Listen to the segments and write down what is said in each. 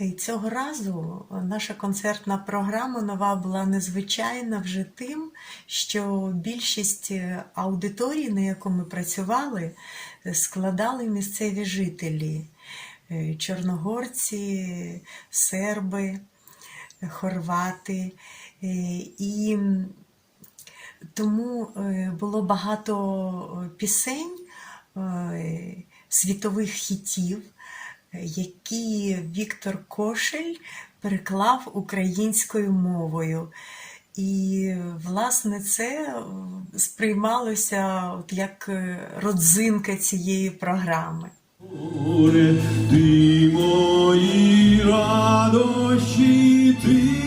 І цього разу наша концертна програма нова була незвичайна вже тим, що більшість аудиторій, на яку ми працювали, складали місцеві жителі, Е, чорногорці, серби, хорвати. Е, І тому е, було багато пісень, е, світових хітів, е, які Віктор Кошель переклав українською мовою. І, власне, це е, сприймалося от як е, родзинка цієї програми. Ти мої радощі, ти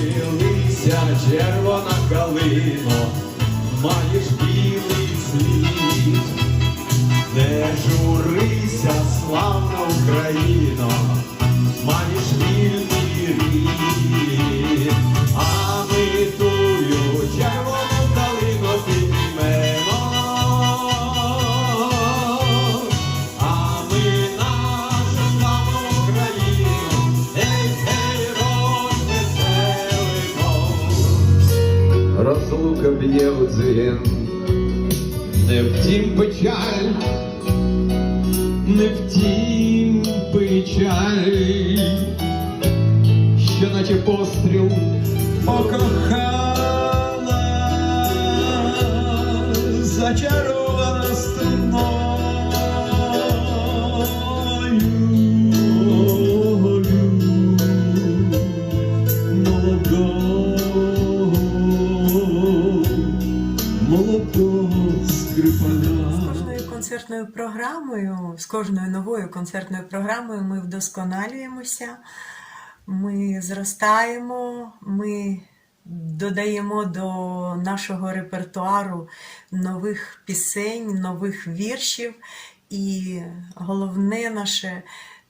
Хилися, червона калино, маєш білий слід, не журися, славна Україно, маєш вільний рід, б'є у дзвін, не втім печаль, не втім печаль, що наче постріл покохана, зачарована стіною скрипаля. кожною концертною програмою, з кожною новою концертною програмою ми вдосконалюємося, ми зростаємо, ми додаємо до нашого репертуару нових пісень, нових віршів. І головне наше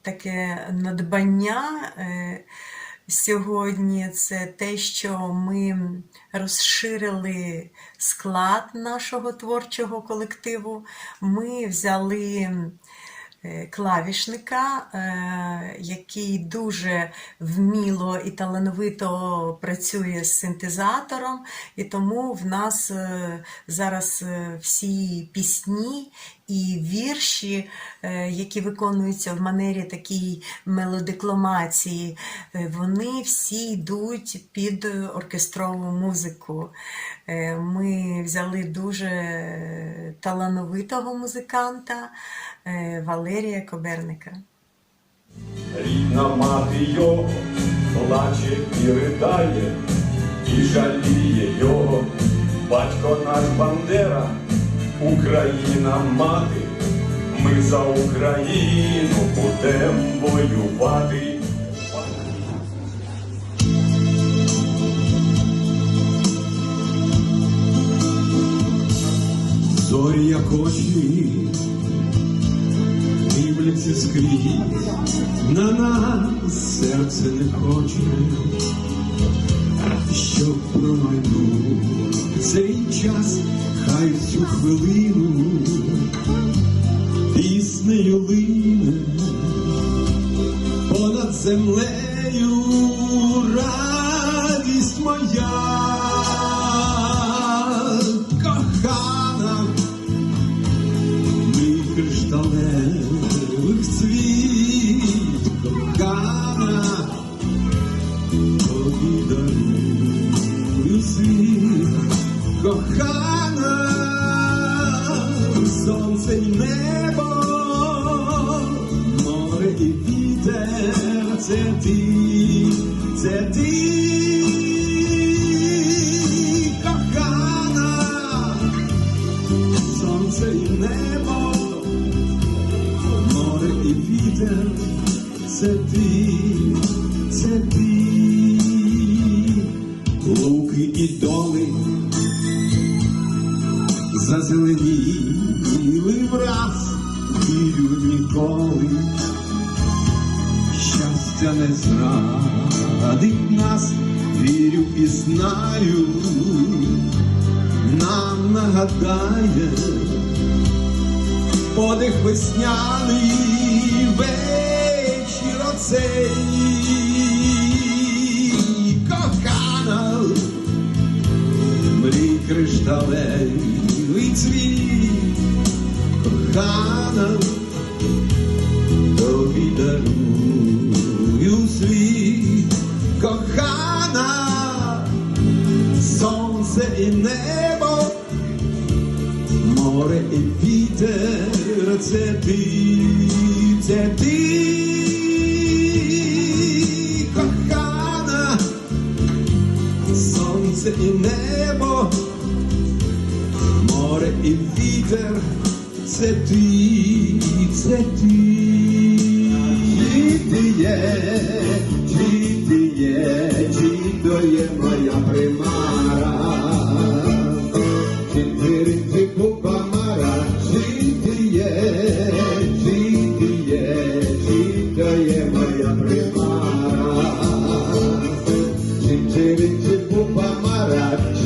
таке надбання. Сьогодні це те, що ми розширили склад нашого творчого колективу. Ми взяли е, клавішника, е, який дуже вміло і талановито працює з синтезатором, і тому в нас е, зараз всі пісні і вірші, е, які виконуються в манері такій мелодикламації, е, вони всі йдуть під оркестрову музику. Е, Ми взяли дуже талановитого музиканта Валерія Коберника. Рідна мати його плаче і ридає, і жаліє його. Батько наш Бандера, Україна мати, ми за Україну будем воювати. Зорі як очі дивляться скрізь, на нас серце не хоче, щоб промайнув цей час, хай цю хвилину піснею лине понад землею радість моя сонце й небо, море і вітер, це ти, це ти. Сонце і небо, море і вітер, це ти, це ти, луки і доли, за зеленіли враз, вірю ніколи. Щастя не зрадить нас, вірю і знаю, нам нагадає подих весняний вечір оцей кохана, мрій кришталевий вітер, це ти, це ти, кохана, сонце і небо, море і вітер, це ти, це ти. Чи ти є, чи ти є, чи то є Guaraná.